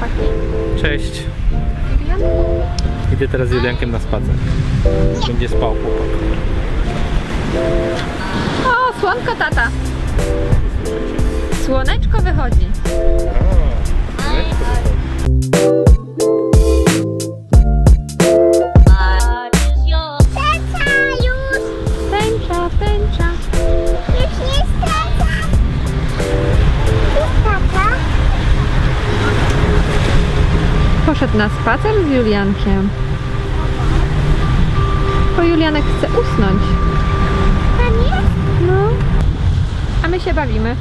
chłopaki. Cześć. Julian? Idę teraz z Juliankiem na spacer. Będzie spał chłopak. O, słonko tata. Słoneczko wychodzi. Tata na spacer z Juliankiem. Bo Julianek chce usnąć. No. A my się bawimy.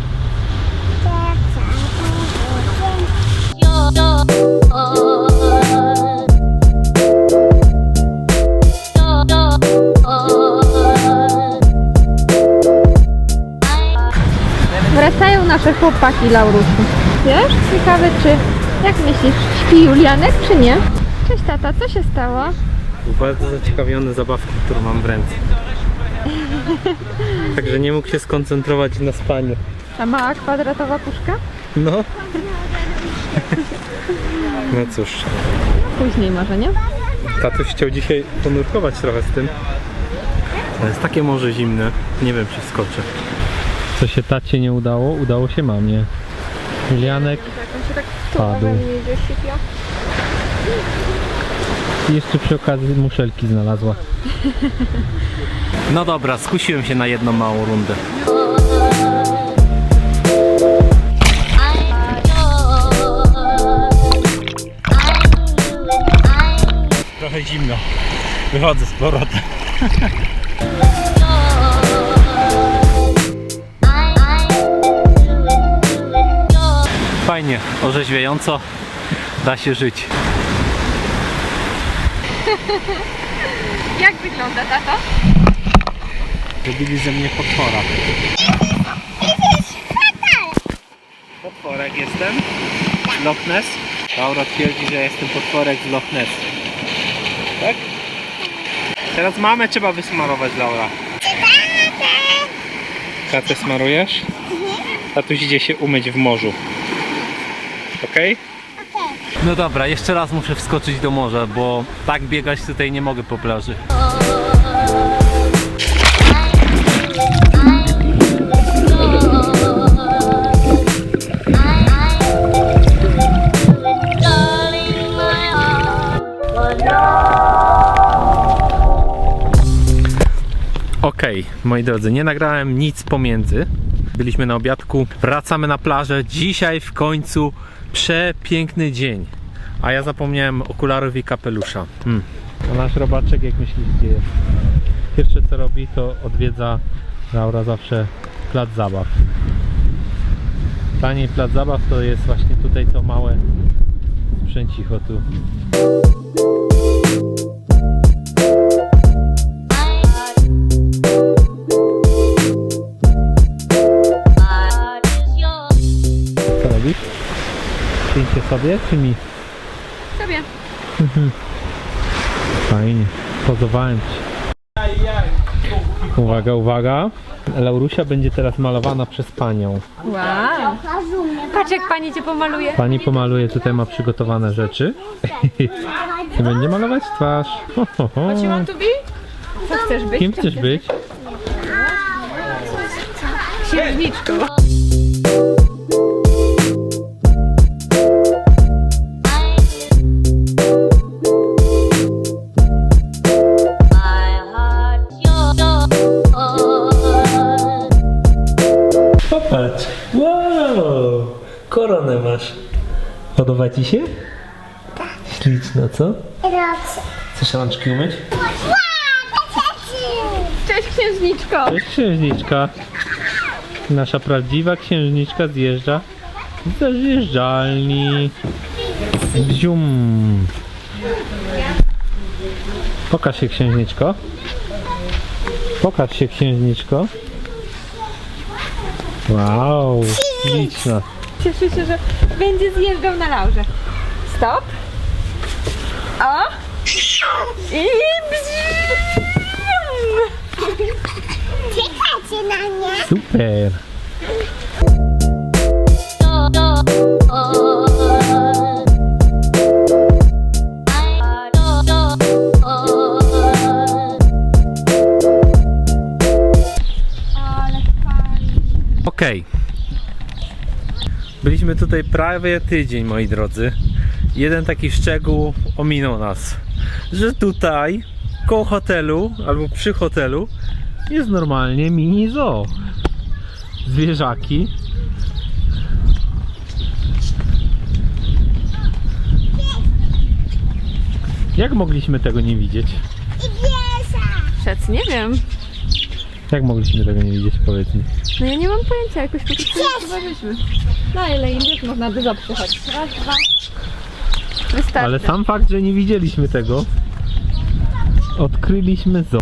Wracają nasze chłopaki, Laurusiu. Wiesz, ciekawe czy, jak myślisz, śpi Julianek czy nie? Cześć tata, co się stało? Był bardzo zaciekawiony zabawką, którą mam w ręce. Także nie mógł się skoncentrować na spaniu. Ta mała kwadratowa puszka? No. No cóż, Później może, nie? tatuś chciał dzisiaj ponurkować trochę z tym. Ale jest takie morze zimne, nie wiem czy skoczę. Co się tacie nie udało, udało się mamie. Julianek się tak Padł. sypia. i jeszcze przy okazji muszelki znalazła. No dobra, skusiłem się na jedną małą rundę. Trochę zimno. Wychodzę z powrotem. Fajnie, orzeźwiająco. Da się żyć. Jak wygląda tato? Zrobili ze mnie potwora. Potworek jestem? Loch Ness? Laura twierdzi, że jestem potworek z Loch Ness. Tak? Teraz mamę trzeba wysmarować, Laura. Katę smarujesz? Tatuś idzie się umyć w morzu. Okej? No dobra, jeszcze raz muszę wskoczyć do morza, bo tak biegać tutaj nie mogę po plaży. Okej, moi drodzy, nie nagrałem nic pomiędzy. Byliśmy na obiadku, wracamy na plażę. Dzisiaj w końcu przepiękny dzień. A ja zapomniałem okularów i kapelusza. Hmm. A nasz robaczek, jak myślisz, gdzie jest? Pierwsze co robi, to odwiedza Laura zawsze plac zabaw. Taniej plac zabaw to jest właśnie tutaj to małe sprzęcicho tu. Sobie czy mi? Sobie. Fajnie, pozowałem ci. Uwaga, uwaga. Laurusia będzie teraz malowana przez panią. Wow. Patrz jak pani cię pomaluje. Pani pomaluje, tutaj ma przygotowane rzeczy. I będzie malować twarz. Ho, ho? Co chcesz być? Kim chcesz być? Księżniczką. Popatrz. Wow! Koronę masz. Podoba ci się? Tak. Śliczna, co? Rocy. Chcesz rączki umyć? Cześć księżniczko. Cześć księżniczka. Nasza prawdziwa księżniczka zjeżdża ze zjeżdżalni. Bzium. Pokaż się księżniczko. Pokaż się księżniczko. Wow, śliczna. Cieszę się, że będzie zjeżdżał na laurze. Stop. O. I bzim. Czekajcie na mnie. Super. Tutaj prawie tydzień, moi drodzy. Jeden taki szczegół ominął nas, że tutaj koło hotelu albo przy hotelu jest normalnie mini zoo. Zwierzaki. Jak mogliśmy tego nie widzieć? Szec, nie wiem. Jak mogliśmy tego nie widzieć, powiedz mi. No ja nie mam pojęcia, jakoś po prostu nie zobaczyliśmy. No ile innych można dużo przychodzić. Raz, dwa. Wystarczy. Ale sam fakt, że nie widzieliśmy tego, odkryliśmy zoo.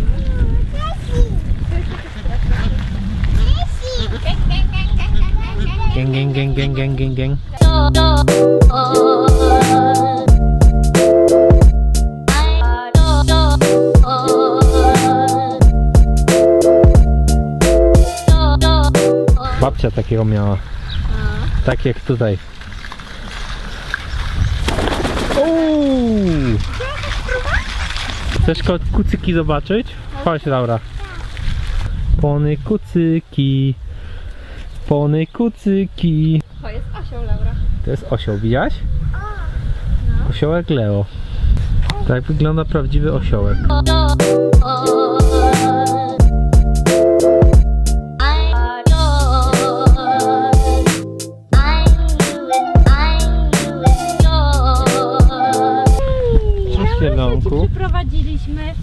Gęg, gęg, gęg, gęg, gęg, gęg, gęg. Babcia takiego miała. Tak jak tutaj. Uuu. Chcesz ko- kucyki zobaczyć? Chodź Laura. Pony kucyki. Pony kucyki. To jest osioł, Laura. To jest osioł, widziałaś? Osiołek Leo. Tak wygląda prawdziwy osiołek. Jelonku. przyprowadziliśmy.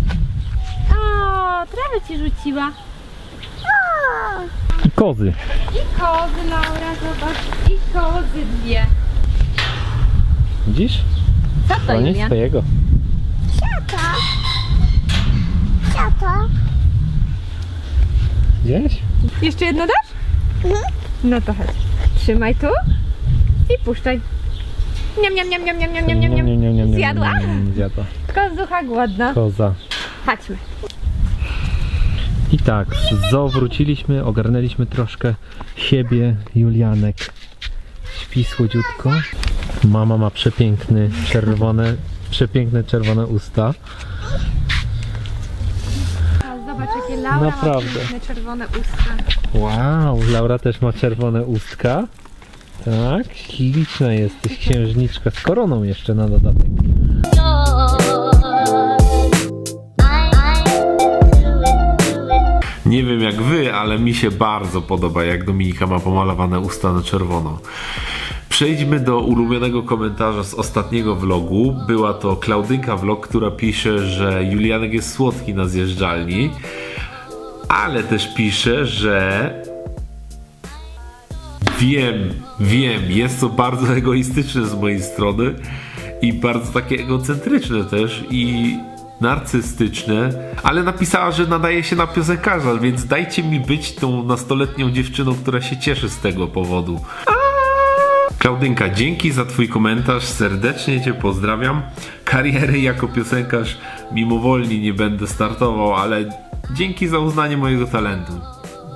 O, trawę ci rzuciła. I kozy. I kozy, Laura, zobacz. I kozy dwie. Widzisz? Co to, swojego. Co to? Co to? Gdzieś? Jeszcze jedno dasz? Mhm. No to chodź. Trzymaj tu i puszczaj. Niam, niam, niam, niam, niam, niam, niam, niam, Nie, nie, nie, nie, nie, Zjadła? nie, nie, Zjadła. Kozucha głodna. Koza. Chodźmy. I tak, z zoo wróciliśmy, ogarnęliśmy troszkę siebie, Julianek śpi słodziutko. Mama ma przepiękny, czerwone, przepiękne czerwone usta. A zobacz, jakie Laura Naprawdę. ma piękne czerwone usta. Wow, Laura też ma czerwone ustka. Tak, śliczna jesteś, księżniczka z koroną jeszcze na dodatek. Nie wiem jak wy, ale mi się bardzo podoba, jak Dominika ma pomalowane usta na czerwono. Przejdźmy do ulubionego komentarza z ostatniego vlogu. Była to Klaudynka Vlog, która pisze, że Julianek jest słodki na zjeżdżalni, ale też pisze, że Wiem, wiem, jest to bardzo egoistyczne z mojej strony i bardzo takie egocentryczne też i narcystyczne, ale napisała, że nadaje się na piosenkarza, więc dajcie mi być tą nastoletnią dziewczyną, która się cieszy z tego powodu. Klaudynka, dzięki za Twój komentarz, serdecznie Cię pozdrawiam. Kariery jako piosenkarz mimowolnie nie będę startował, ale dzięki za uznanie mojego talentu.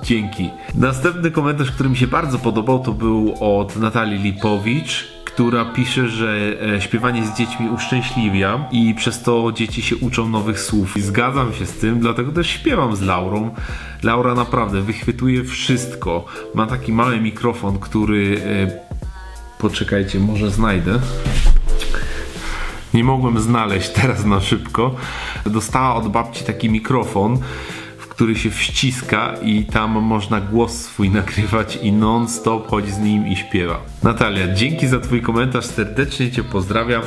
Dzięki. Następny komentarz, który mi się bardzo podobał, to był od Natalii Lipowicz, która pisze, że e, śpiewanie z dziećmi uszczęśliwia i przez to dzieci się uczą nowych słów. I zgadzam się z tym, dlatego też śpiewam z Laurą. Laura naprawdę wychwytuje wszystko. Ma taki mały mikrofon, który. E, poczekajcie, może znajdę. Nie mogłem znaleźć teraz na szybko. Dostała od babci taki mikrofon, który się wściska i tam można głos swój nagrywać i non-stop chodzi z nim i śpiewa. Natalia, dzięki za Twój komentarz, serdecznie Cię pozdrawiam.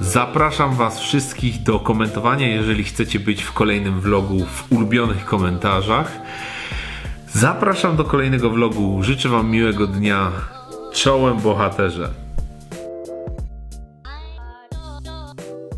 Zapraszam Was wszystkich do komentowania, jeżeli chcecie być w kolejnym vlogu w ulubionych komentarzach. Zapraszam do kolejnego vlogu. Życzę Wam miłego dnia. Czołem bohaterze.